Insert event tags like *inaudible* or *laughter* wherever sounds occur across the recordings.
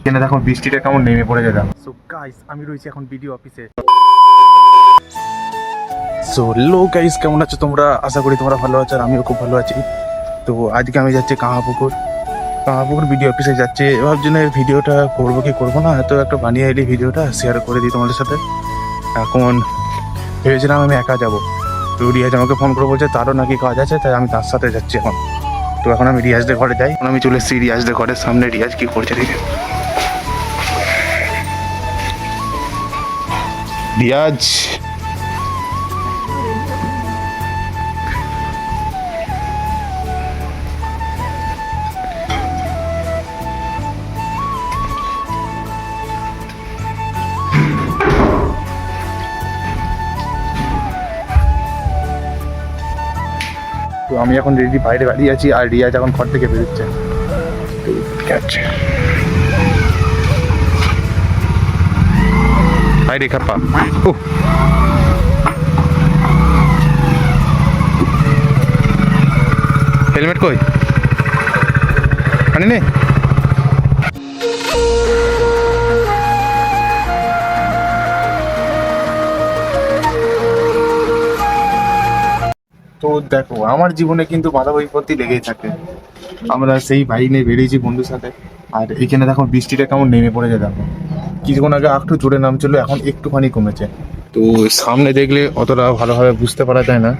এখানে দেখো বৃষ্টিটা কেমন নেমে পড়ে যেতাম সো গাইস আমি রয়েছি এখন ভিডিও অফিসে সো লো গাইস কেমন আছো তোমরা? আশা করি তোমরা ভালো আছো আর আমিও খুব ভালো আছি। তো আজকে আমি যাচ্ছি কাহাপুকুর। কাহাপুকুর ভিডিও অফিসে যাচ্ছি। ভাবছি না ভিডিওটা করব কি করব না হয়তো একটা বানিয়ে এলি ভিডিওটা শেয়ার করে দিই তোমাদের সাথে। এখন ভেবেছিলাম আমি একা যাব। তো রিয়াজ আমাকে ফোন করে বলছে তারও নাকি কাজ আছে তাই আমি তার সাথে যাচ্ছি এখন। তো এখন আমি রিয়াজদের ঘরে যাই। এখন আমি চলে এসেছি রিয়াজদের ঘরের সামনে। রিয়াজ কি করছে দেখে। রিয়াজ তো আমি এখন রেডি বাইরে দাঁড়িয়ে আছি আর রিয়াজ এখন ঘর থেকে বেরোচ্ছে। ঠিক আছে। হাই রে খাপ্পা ও হেলমেট কই আনি নে তো দেখো, আমার জীবনে কিন্তু বাধা বিপত্তি লেগেই থাকে। আমরা সেই বাইক নিয়ে বেরিয়েছি বন্ধুর সাথে। আর এখানে দেখো বৃষ্টিটা কেমন নেমে পড়েছে, দেখো। কিছুক্ষণ আগে একটু জোরে নামছিল, এখন একটুখানি কমেছে। তো সামনে দেখলে অতটা ভালোভাবে বুঝতে পারা যায় না।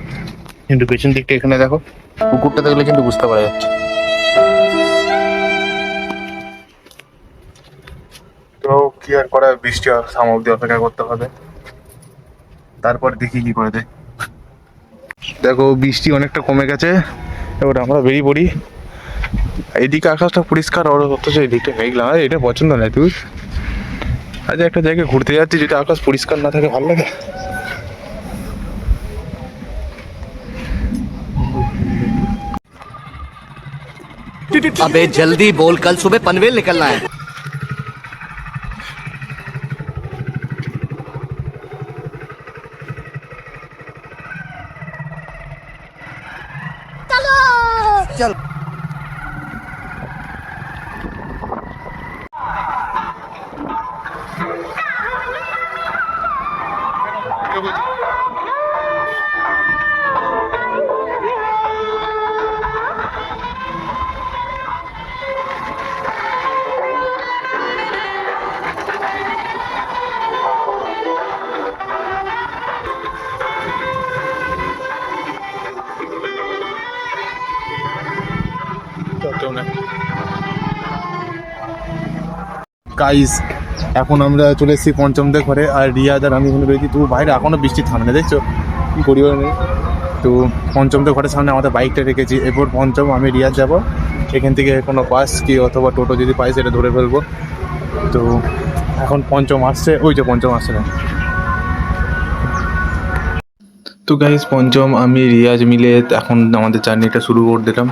কিন্তু পেছন দিকটা এখানে দেখো, পুকুরটা দেখলে কিন্তু বুঝতে পারা যাচ্ছে। তো কি আর করা বৃষ্টি থামা অব্দি অপেক্ষা করতে হবে। তারপর দেখি কি করে দেয়। দেখো, বৃষ্টি অনেকটা কমে গেছে, এবার আমরা বেরিয়ে পড়ি। এদিকে আকাশটা পরিষ্কার আর অথচ এদিকটা মেঘলা। এটা পছন্দ নয়, তুই। আজ একটা জায়গায় ঘুরতে যাচ্ছি যদি আকাশ পরিষ্কার না থাকে ভালো লাগে अबे जल्दी बोल कल सुबह पनवेल निकलना है चलो গাইস এখন আমরা চলে এসেছি পঞ্চমদের ঘরে আর রিয়াদ আর আমি এখানে রয়েছি। তবু বাইরে এখনও বৃষ্টি থামে না দেখছ? কি করি বলো? না? তো পঞ্চমদের ঘরের সামনে আমাদের বাইকটা রেখেছি। এরপর পঞ্চম আমি রিয়াদ যাব। এখান থেকে কোনো বাস কি অথবা টোটো যদি পাই সেটা ধরে ফেলব। তো এখন পঞ্চম আসছে। ওই যে পঞ্চম আসছে না। তো গাইস পঞ্চম আমি রিয়াজ মিলে এখন আমাদের জার্নিটা শুরু করে দিলাম।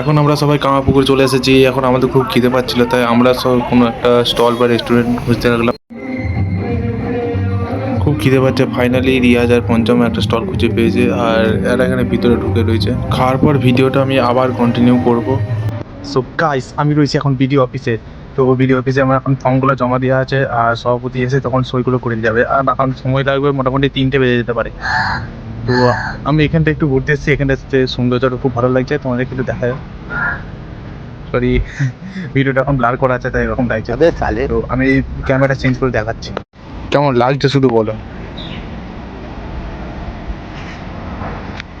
এখন আমরা সবাই কামাপুকুর চলে এসেছি, এখন আমাদের খুব খিদে পাচ্ছিল, তাই আমরা সব কোনো একটা স্টল বা রেস্টুরেন্ট খুঁজতে লাগলাম। খুব খিদে পাচ্ছে ফাইনালি রিয়াজ আর পঞ্চম একটা স্টল খুঁজে পেয়েছে, আর এরা এখানে ভিতরে ঢুকে রয়েছে। খাওয়ার পর ভিডিওটা আমি আবার কন্টিনিউ করব। সো গাইস আমি রয়েছি এখন বিডিও অফিসে তো বিডিও অফিসে আমার এখন ফর্মগুলো জমা দেওয়া আছে, আর সভাপতি এসে তখন সইগুলো করে যাবে। আর এখন সময় লাগবে মোটামুটি তিনটে বেজে যেতে পারে। তো আমি এখানটা একটু ঘুরতে এসেছি এখানটা সৌন্দর্যটা খুব ভালো লাগছে তোমাদের একটু দেখা সরি ভিডিওটা এখন ব্লার করা আছে তাই এরকম লাগছে। তো আমি ক্যামেরা চেঞ্জ করে দেখাচ্ছি। কেমন লাগছে শুধু বলো।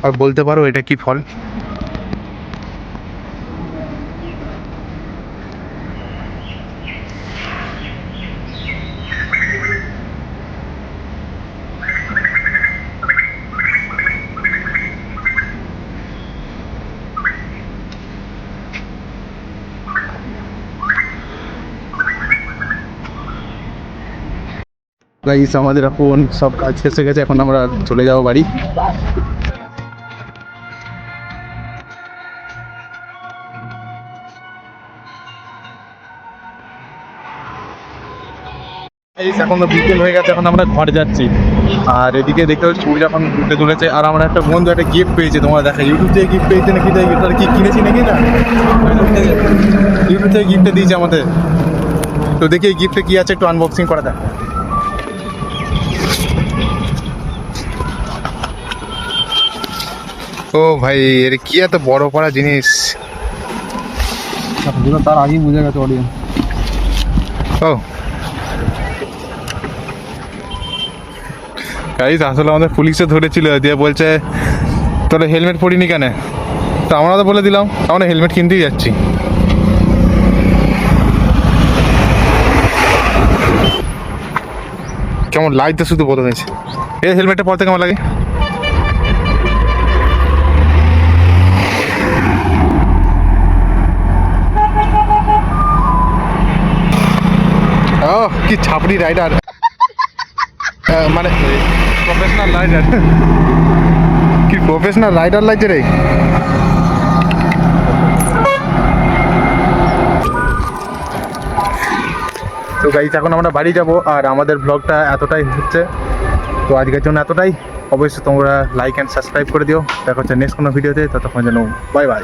আর বলতে পারো এটা কি ফল? গাইস আমাদের এখন সব কাজ শেষ হয়ে গেছে, এখন আমরা চলে যাব বাড়ি। এখন তো বিকেল হয়ে গেছে, এখন আমরা ঘর যাচ্ছি। আর এদিকে দেখতে পাচ্ছি সূর্য এখন উঠে তুলেছে আর আমরা একটা বন্ধু একটা গিফট পেয়েছে, তোমরা দেখা ইউটিউব থেকে গিফট পেয়েছে নাকি, তাই তার কি কিনেছি নাকি না? ইউটিউব থেকে গিফটটা দিয়েছে আমাদের। তো দেখি এই গিফটে কি আছে, একটু আনবক্সিং করা দেখ ও ভাই এর কি এত বড় পড়া জিনিস? তার আগেই বুঝে গেছে অডিয়েন্স ও। গাইজ আসলে আমাদের পুলিশে ধরেছিল দিয়ে বলছে তোরা হেলমেট পরিনি কেন? তো আমরা তো বলে দিলাম আমরা হেলমেট কিনতেই যাচ্ছি। কেমন লাগতে শুধু বলে হয়েছে। এই হেলমেটটা পরতে কেমন লাগে। কি ছাপড়ি রাইডার *laughs* মানে প্রফেশনাল রাইডার কি প্রফেশনাল রাইডার লাগছে রে? তো গাইজ এখন আমরা বাড়ি যাব আর আমাদের ব্লগটা এতটাই হচ্ছে। তো আজকের জন্য এতটাই। অবশ্যই তোমরা লাইক অ্যান্ড সাবস্ক্রাইব করে দিও। দেখা হচ্ছে নেক্সট কোনো ভিডিওতে ততক্ষণ যেন বাই বাই